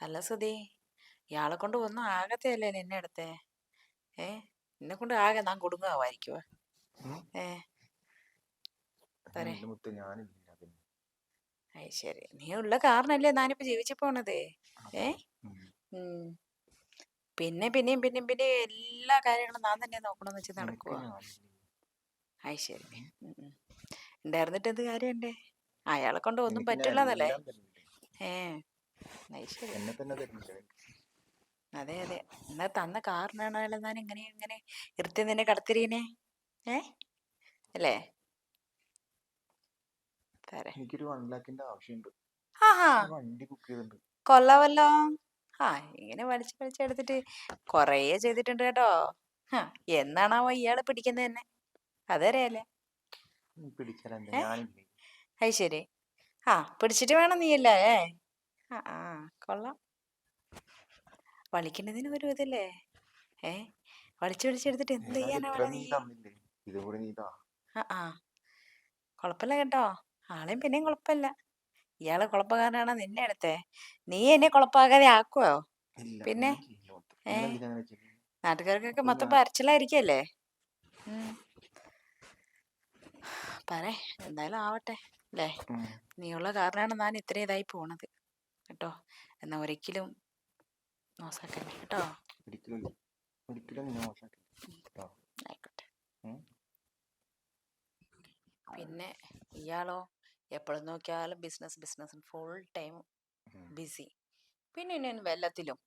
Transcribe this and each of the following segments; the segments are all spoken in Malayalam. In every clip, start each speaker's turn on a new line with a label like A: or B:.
A: അല്ല സുധി ഇയാളെ കൊണ്ട് ഒന്നും ആകത്തെയല്ലേ നിന്നെ അടുത്തെ ഏ നിന്നെ കൊണ്ട് ആകെ നാം കുടുങ്ങാവായിരിക്കുവ. ഏ
B: പിന്നെ.
A: അത് ശരി നീ ഉള്ള കാരണല്ലേ ഞാനിപ്പോ ജീവിച്ചു പോണത്? ഏ. പിന്നെ പിന്നെയും പിന്നെയും പിന്നെയും എല്ലാ കാര്യങ്ങളും ഞാൻ തന്നെ നോക്കണം വെച്ച്
B: നടക്കുക
A: നടക്കുവോ അത് ശരി. ഉണ്ടായിരുന്നിട്ട് എന്ത് കാര്യണ്ടേ അയാളെ കൊണ്ട് ഒന്നും
B: എല്ലാം
A: ഏ.
B: എന്നെ തന്നെ തരുന്നില്ല
A: അതെ അതെ. എന്നാ തന്ന കാറിനാണല്ലോ ഞാൻ ഇങ്ങനെ ഇങ്ങനെ ഇരുത്തി നിന്നെ കടത്തിരീനെ ഏ? അല്ലേ?
B: എനിക്കൊരു വൺ ലാഖിന്റെ ആവശ്യമുണ്ട്.
A: ആഹാ.
B: വണ്ടി ബുക്ക് ചെയ്തിട്ടുണ്ട്.
A: കൊള്ളാവല്ലോ. ആ ഇങ്ങനെ വലിച്ചു വലിച്ചെടുത്തിട്ട് കൊറേ ചെയ്തിട്ടുണ്ട് കേട്ടോ. എന്നാണാവോ ഇയാൾ പിടിക്കുന്നത് തന്നെ? അതറിയാലേ? അത് ശരി ആ പിടിച്ചിട്ട് വേണം നീയല്ലേ? ആ ആ. കൊള്ളാം. വളിക്കണതിന് ഒരു ഇതല്ലേ? ഏ? വളിച്ച് വിളിച്ചെടുത്തിട്ട് എന്ത് ചെയ്യാനാണ്
B: നീ?
A: ആ ആ. കുഴപ്പമില്ല കേട്ടോ. ആളെയും പിന്നെയും കുഴപ്പമില്ല ഇയാൾ കുഴപ്പക്കാരനാണോ നിന്നെ എടുത്തേ? നീ എന്നെ കുഴപ്പമാകാതെ ആക്കുവോ? പിന്നെ? ഏ? നാട്ടുകാർക്കൊക്കെ മൊത്തം പരച്ചിലായിരിക്കല്ലേ പറ എന്തായാലും ആവട്ടെ. അല്ലേ. നീയുള്ള കാരണമാണ് ഞാൻ ഇത്രയും ഇതായി പോണത്. കേട്ടോ. എന്നാ ഒരിക്കലും മോശമാക്കല്ലേ കേട്ടോ.
B: ഒരിക്കലും. ഒരിക്കലും നിന്നെ മോശമാക്കില്ല
A: ആയിക്കോട്ടെ. പിന്നെ ഇയാളോ എപ്പോഴും നോക്കിയാലും business business full time busy പിന്നെ ഇനി വെല്ലത്തിലും.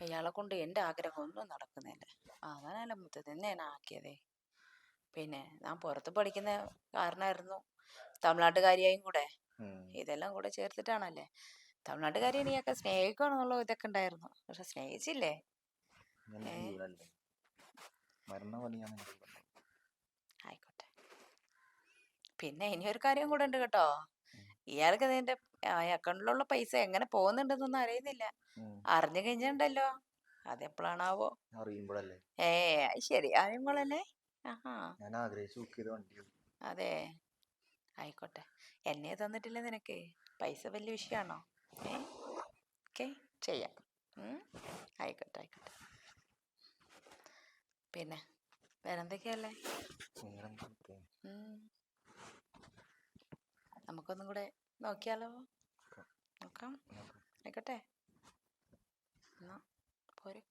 A: ഇയാളെ കൊണ്ട് എന്റെ ആഗ്രഹമൊന്നും നടക്കുന്നില്ല. അതാണ് മുത്തത് എന്നെ ഞാൻ ആക്കിയതേ. പിന്നെ ഞാൻ പുറത്ത് പഠിക്കുന്ന കാരണമായിരുന്നു തമിഴ്നാട്ടുകാരിയായും കൂടെ. ഇതെല്ലാം കൂടെ ചേർത്തിട്ടാണല്ലേ? തമിഴ്നാട്ടുകാരി നീയൊക്കെ സ്നേഹിക്കണമെന്നുള്ള ഇതൊക്കെ ഉണ്ടായിരുന്നു. പക്ഷെ സ്നേഹിച്ചില്ലേ. ആയിക്കോട്ടെ. പിന്നെ ഇനിയൊരു കാര്യം കൂടെ ഉണ്ട് കേട്ടോ. ഇയാൾക്ക് നിന്റെ അക്കൗണ്ടിലുള്ള പൈസ എങ്ങനെ പോകുന്നുണ്ടെന്നൊന്നും അറിയുന്നില്ല. അറിഞ്ഞു കഴിഞ്ഞിട്ടുണ്ടല്ലോ. അതെപ്പോഴാണാവോ?
B: അറിയുമ്പോഴല്ലേ?
A: ഏ ശരി. അറിയുമ്പോഴല്ലേ? ആഹാ.
B: ഞാൻ ആഗ്രഹിച്ച്
A: അതെ. ആയിക്കോട്ടെ. എന്നെ തന്നിട്ടില്ല നിനക്ക്? പൈസ വലിയ വിഷയമാണോ ഏ? ഓക്കെ ചെയ്യാം? ആയിക്കോട്ടെ ആയിക്കോട്ടെ. പിന്നെ വേറെന്തൊക്കെയല്ലേ എന്തൊക്കെയല്ലേ. നമുക്കൊന്നും കൂടെ നോക്കിയാലോ?
B: നോക്കാം.
A: നോക്കാം.
B: നോക്കാം.
A: ആയിക്കോട്ടെ. എന്നാ പോര്.